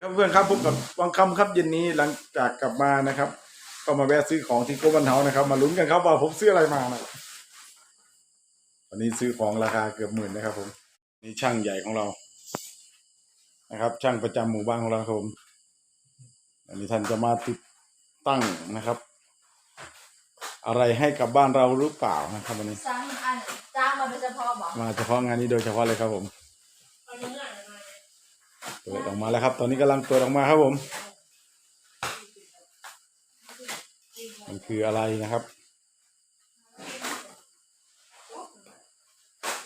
ครับเพื่อนครับพบกับวังคำครับเย็นนี้หลังจากกลับมานะครับ ก็มาแวะซื้อของที่โกบันเทานะครับ มาลุ้นกันครับว่าผมซื้ออะไรมานะวันนี้ซื้อของราคาเกือบหมื่นนะครับ ผมนี่ช่างใหญ่ของเรา นะครับ ช่างประจำหมู่บ้านของเราครับผมอันนี้ท่านจะมาติดตั้งนะครับ อะไรให้กับบ้านเราหรือเปล่านะครับวันนี้จ้างอันจ้างมาโดยเฉพาะบอกมาเฉพาะงานนี้โดยเฉพาะเลยครับผม เปิดออกมาแล้วครับ ตอนนี้กำลังเปิดออกมาครับผม มันคืออะไรนะครับ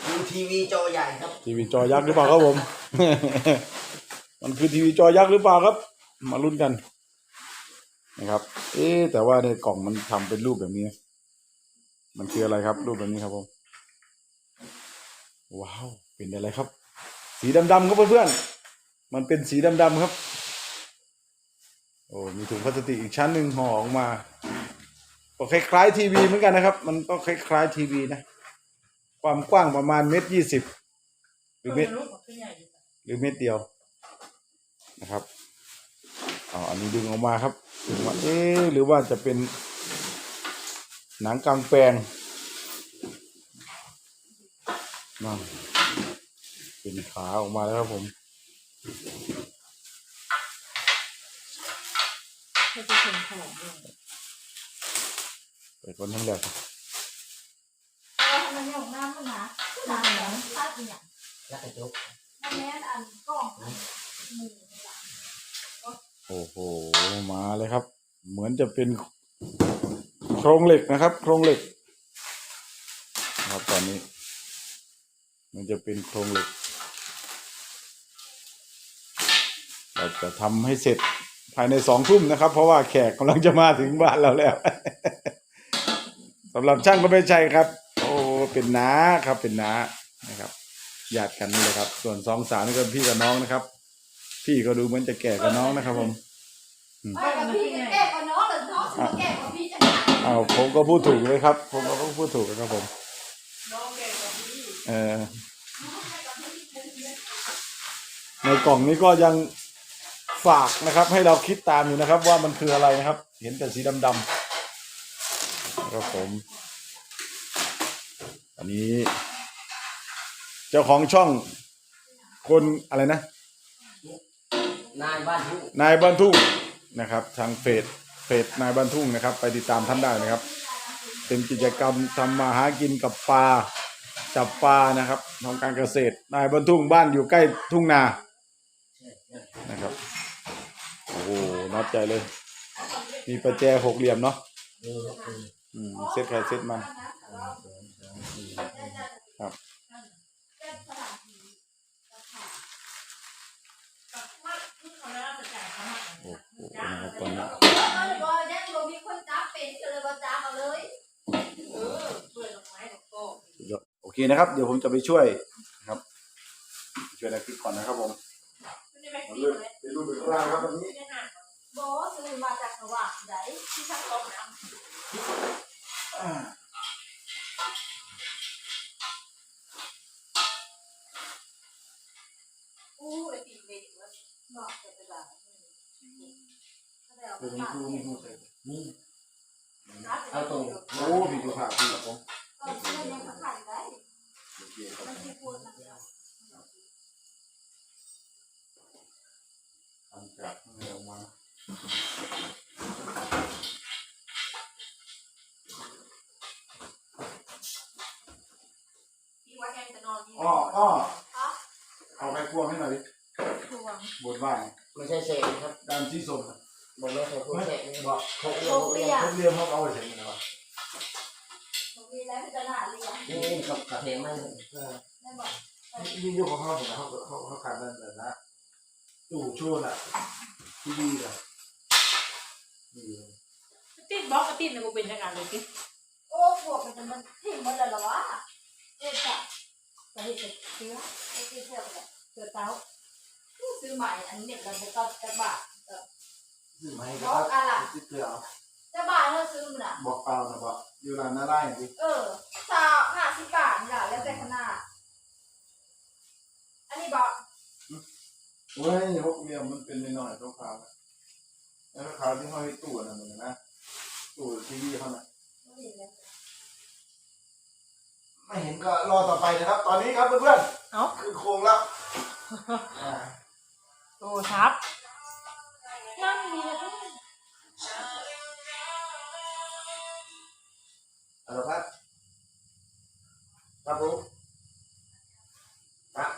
ดูทีวีจอใหญ่ครับ ทีวีจอยักษ์หรือเปล่าครับผม มันคือทีวีจอยักษ์หรือเปล่าครับ มาลุ้นกัน นะครับ เอ๊ะแต่ว่าในกล่องมันทำเป็นรูปแบบนี้ มันคืออะไรครับ รูปแบบนี้ครับผม ว้าว เป็นอะไรครับ สีดำๆครับเพื่อนๆ มันเป็นสีดำๆครับ โอ้มีถุงพลาสติกอีกชั้นหนึ่งห่อออกมาก็คล้ายๆทีวีเหมือนกันนะครับ มันก็คล้ายๆทีวีนะ ความกว้างประมาณเมตรยี่สิบหรือเมตรหรือเม็ดเดียวนะครับเอาอันนี้ดึงออกมาครับดึงมาเอ๊หรือว่าจะเป็นหนังกลางแปลงนั่นเป็นขาออกมาแล้วครับผม มันจะเป็นของด้วย เปิดคนทั้งแหลกเออมันอย่างน้ำมันนะน้ำนะถ้าเป็นอย่างและกระจกมันแม่อันกล้องหมูโอ้โห มาเลยครับ เหมือนจะเป็นโครงเหล็กนะครับ โครงเหล็กครับตอนนี้ มันจะเป็นโครงเหล็ก เราจะทำให้เสร็จภายในสองทุ่มนะครับ เพราะว่าแขกกำลังจะมาถึงบ้านเราแล้ว สำหรับช่างก็ไม่ใช่ครับ โอ้เป็นน้าครับเป็นน้านะครับญาติกันนี่เลยครับ ส่วนสองสาวนี่ก็พี่กับน้องนะครับ พี่ก็ดูเหมือนจะแก่กับน้องนะครับผมไม่กับพี่จะแก่กว่าน้องหรือน้องจะมาแก่กว่าพี่จะอ้าวผมก็พูดถูกเลยครับ ผมก็พูดถูกนะครับผมน้องแก่กว่าพี่เออในกล่องนี้ก็ยังฝากนะครับ ให้เราคิดตามอยู่นะครับ ว่ามันคืออะไรนะครับ เห็นแต่สีดำๆนะ ครับผม อันนี้ เจ้าของช่องคนอะไรนะ นายบ้านทุกนายบ้านทุ่งนะครับ ทางเฟซเฟซนายบ้านทุ่งนะครับ ไปติดตามท่านได้นะครับ เป็นกิจกรรมทำมาหากินกับปลาจับปลานะครับทำการเกษตร นายบ้านทุ่งบ้านอยู่ใกล้ทุ่งนานะครับโอ้โหนับใจเลย มีประแจหกเหลี่ยมเนาะนี่ก็คื ออืมเซตใครเซตมันครับโอ้โหนะครับตอนนี้มันบอกยังบ่มีคนจับเป็นก็เลยบ่จับเอาเลยสุดยอดโอเคนะครับ เดี๋ยวผมจะไปช่วยนะครับ ช่วยนักคิดก่อนนะครับผมเอาเรื่องไปรูปเป็นร่างครับวันนี้บ่ซื้อมาจากสว่างใดที่ช่างกล้องน้ำ ก็ได้เอาไปเดี๋ยวผมฝากดูเด็นี่กดูใส่นี่เอาตรงโอ้พี่ดูผ่าพี่ครับผมก็เชื่อยังขาดได้โอเคครับมันที่พูดนะทำจากข้างในออกมาพี่ว่ายังจะนอนที่อ้ออ้ออ๋อเอาไปควงให้หน่อยดิทวงบนบ้านไม่ใช่เศษครับด้านที่ส่งอะบ บอกไม่ใช่ผู้เศษนี่บอกหกโชเรียคงเรียทุกเรียมเขาเอาไปใส่ยังไงวะบอกมีแล้วจะหน้าเรียนี่นี่กับกระเทียมไม่ได้บอกนี่ยุคของเขาเนี่ยเขาเขาเขาขาดนั่นแต่นะตู้โชว์น่ะทีวีน่ะนี่เลยติดบล็อกติดในกูเป็นจังการเลยติดโอ้พวกมันจะมันทิ้งหมดแล้วเหรอวะเอ๊ะจ้ะจะเห็นเชื้อไอ้ที่เสื้อไปเลยเสื้อเต้าซื้อใหม่อันนี้เราจะต้องจะบาท ซื้อมาให้ครับที่เกลือเอาจะบาทเราซื้อมันอะ บอกเปล่านะบอกอยู่ร้านน่าได้อย่างดิเออสาวห้าสิบบาทนี่แหละแล้วแต่ขนาด อันนี้บอกเว้ยหกเหลี่ยมมันเป็นน้อยๆขาวๆแล้วขาวที่ห้อยตู้นั่นมันนะตู้ทีวีเขาน่ะไม่เห็นเลยไม่เห็นก็รอต่อไปนะครับ ตอนนี้ครับเพื่อนเอ้าๆคือโครงแล้วอ่าโตทับ นั่งมีแล้วก็เอาลครับครับผมครับ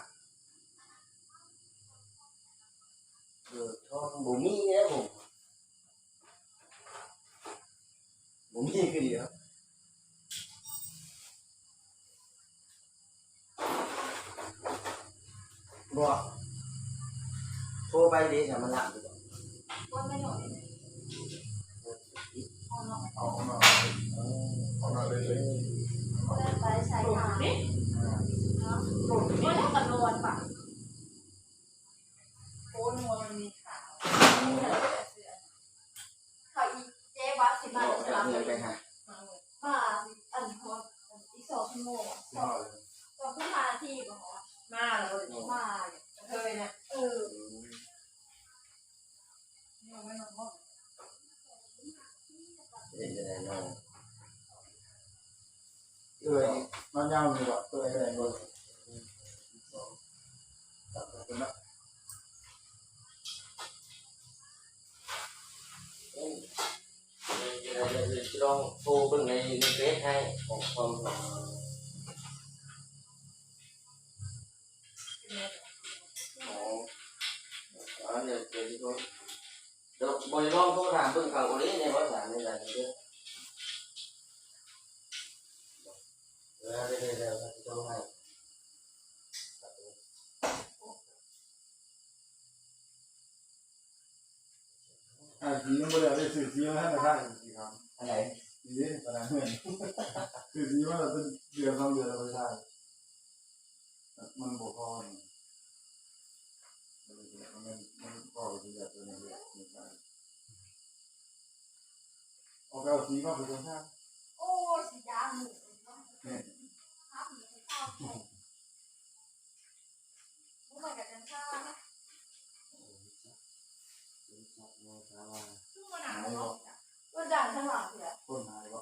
เออชอบบุมี่เนี่ยผมบุมี่คือดีครับบัวโทรไปดีแต่มันหลับอยู่ ว่าไม่หน่อยเอาหน่อย เอาหน่อยเอาหน่อยเลยเลย เล่นไปใช้ โต ทาง นี่ เนาะ โต ว่า นี่ แล้วกันนอนปะ โตนัวมันมีขาว เขาอีเจ๊วัดสิมา บอก จะ จะ รับ เงินไปหา มาเลย มาอันฮออีกสองชั่วโมงสองสองขึ้นมาที่บ่ฮอ มาแล้วก็เลย มา เคยเนี่ย เออ ยังไม่นอนห้อง เด็กจะได้นอน เอ้ย นอนยาวเลยว่ะตัวไอ้แรงเลยเป็นละเอ้ยเดี๋ยวเดี๋ยวเดี๋ย ได้สื่อสีมาให้ได้สีครับอะไรสีนี้ขนาดเงินสื่อสีมาเราเป็นเดือนสองเดือนเราไปได้มันบ่พอนี่มันมันพอที่จะตัวนี้เลยไม่ใช่เอาไปเอาสีมาผสมกันโอ้สีดำหมูครับหมูข้าวมูมากับกันข้าวนะคือมันหนาวเนาะมันดังข้างหลังเสีย ต้นหายบ่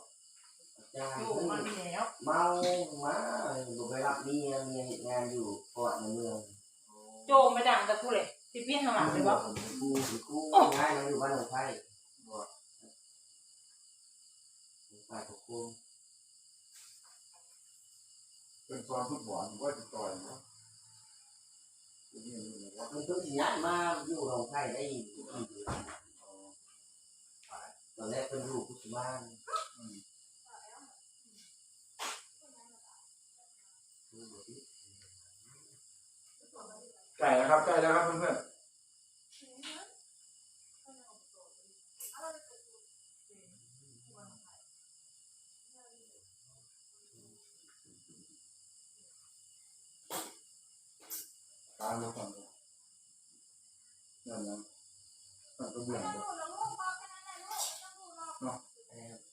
จ้า โตมันมีแล้ว เมามาอยู่ไปรับเมียเมียเห็นงานอยู่เกาะในเมือง โจมไม่ดังแต่กูเลยที่ พี่ทำหลังเลยว่ากูกูง่ายนะอยู่บ้านหนองไผ่หนองไผ่ของเป็นฟอร์มฟุตบอลว่าจะต่อยเนาะนี่นี่ว่ามันเพิ่งย้ายมาอยู่หนองไผ่ได้กี่เดือนตอนแรกเป็นอยู่กุศลานใกล้แล้วครับใกล้แล้วครับเพื่อนๆ ตามมาก่อนเลยนั่นนะนั่นก็เบื่อเลย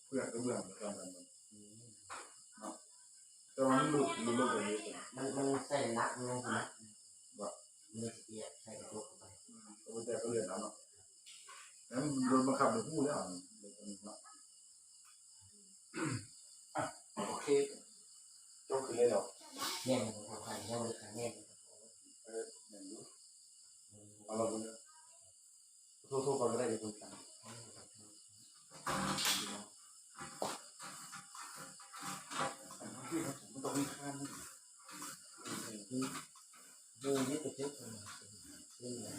เบื่อก็เบื่อเหมือนกันมันแต่ว่ามันหลุดหลุดหลุดไปเยอะเลยมันมันใส่นักมันนะมันเสียใส่กระตุกไปตัวแต่ก็เรียนแล้วเนาะแล้วโดนบังคับโดยผู้แล้วเด็กคนนี้เนาะอะโอเคจบขึ้นเลยเหรอแน่นของหนองไผ่แน่นเลยค่ะแน่นเออหนึ่งรู้ เอาเราไปเลยโทษโทษก่อนก็ได้เดี๋ยวคุยกันพี่ครับผมต้องมีค่านี่ดูนี่ตัวเจ็บนี่นะ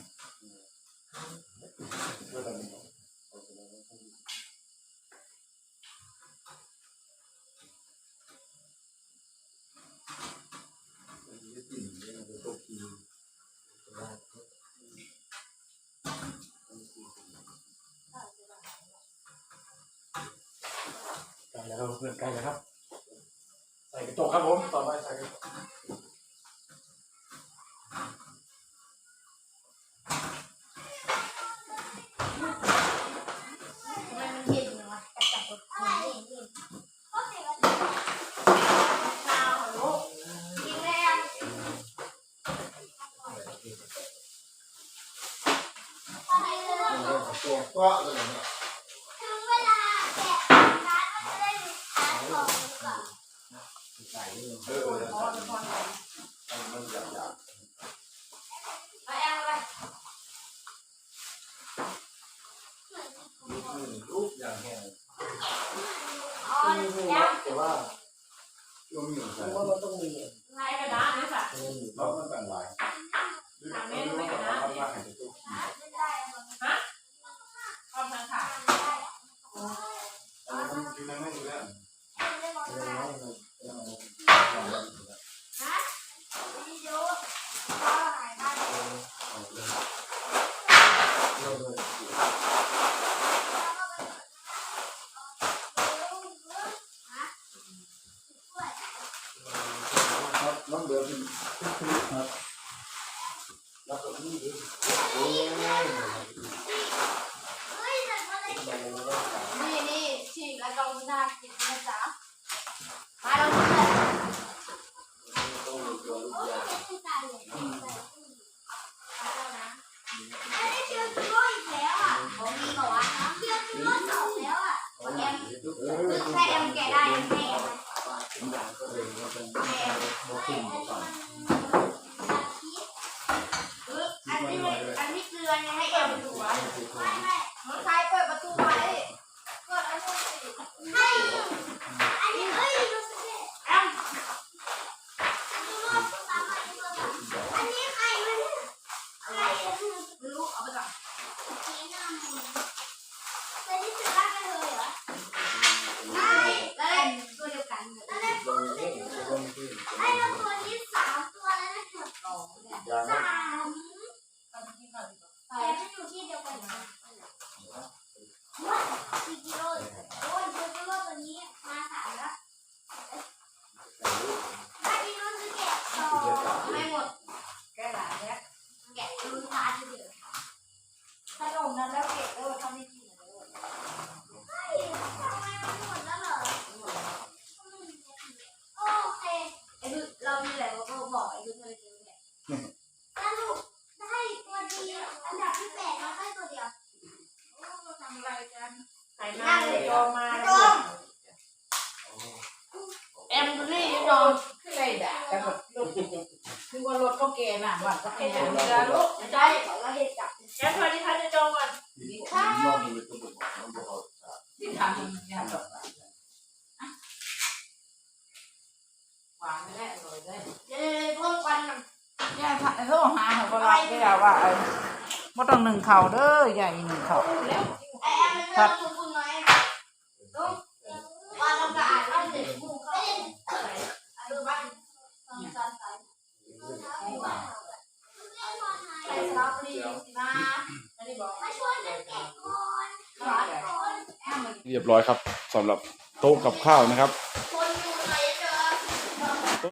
เพื่ออะไรเนาะเอาไปเลยนะ ใกล้แล้วครับ เพื่อนใกล้แล้วครับ ใส่กระจกครับผม ต่อไปใส่กระจก ครับน้องเดือเป็นคลิปครับแล้วก็นี่ดิโเฮ้ยแต่ก็เลยนี่นี่ฉีกแล้วก็น่ากินนะจ๊ะมาแล้วนี่เลยต้องมีตัวลูกโอ้ยางเป็นตาเลยอันนี้เชื่อคือว่าอีกแล้วอะผมมีบอกว่าเชื่อคือว่าสองแล้วอะแอมแต่แอมแกะได้แอมให้แอมเป็นอย่างก็เลยว่าเป็นให้แอมโมกุ่มก่อนอันนี้อันนี้เกลือไงให้แอมดูวะไม่ไม่ใครเปิดประตูไว้เกิดอะไรขึ้ให้อันนี้เอ้ยดูสิแอมดูรูปตามมาดูรูปอันนี้ใครวะเนี่ยใครไม่รู้เอาไปก่อน เจ๊หน้ามึงแต่นี่คือร่างกันเลยเหรอใช่แล้วเล่นตัวเดียวกันแล้วเล่น ลงนี่ลงที่ ไอ้เราตัวนี้สามตัวแล้วนะครับ สองเนี่ย ยาง สาม ทำที่เขาดีกว่า แต่มันอยู่ที่เดียวกันนะว้าสี่กิโลโอ้ยเจอกิโลตัวนี้มาสามแล้วถ้ากิโลจะแกะต่อ ไม่หมดแกหลายแล้ว แกะลุ้นตาทีเดียว ขนมนั้นแล้วเก็บเออทำไม่กินเลย เฮ้ยทำไมมันหมดแล้วเหรอโอเค ไอ้ดูเรามีอะไรเราก็บอกไอ้ดูเคยเจอเนี่ย สรุปได้ตัวดีอันดับที่แปดเราได้ตัวเดียว ทำอะไรกัน ใครมาเลยย อมมาแอมดูนี่ยอมขึ้นเลยด่าแต่แบบรถคือว่ารถก็แกน่ะบัตรก็แกเห็นน่ะเรือลูกใช่เราเห็นจับแกสวัสดีค่ะจะจองก่อนมองดูตัวบอกน้องบอกที่ทำมันยากแบบหวานไม่ได้อร่อยได้เดี๋ยวเพิ่มควันกันเนี่ยถ้าโทรหาเขาก็รับได้แล้วว่าไอ้บ่ต้องหนึ่งเข่าเด้อใหญ่หนึ่งเข่าไอ วางกระดาษแล้วเด็กหมูเขาใส่ดูบ้านตอนตอนใส่ใส่สตรอเบรีสิมาอันนี้บอกมาช่วยกันแกะก่อนเรียบร้อยครับสำหรับโต๊ะกับข้าวนะครับ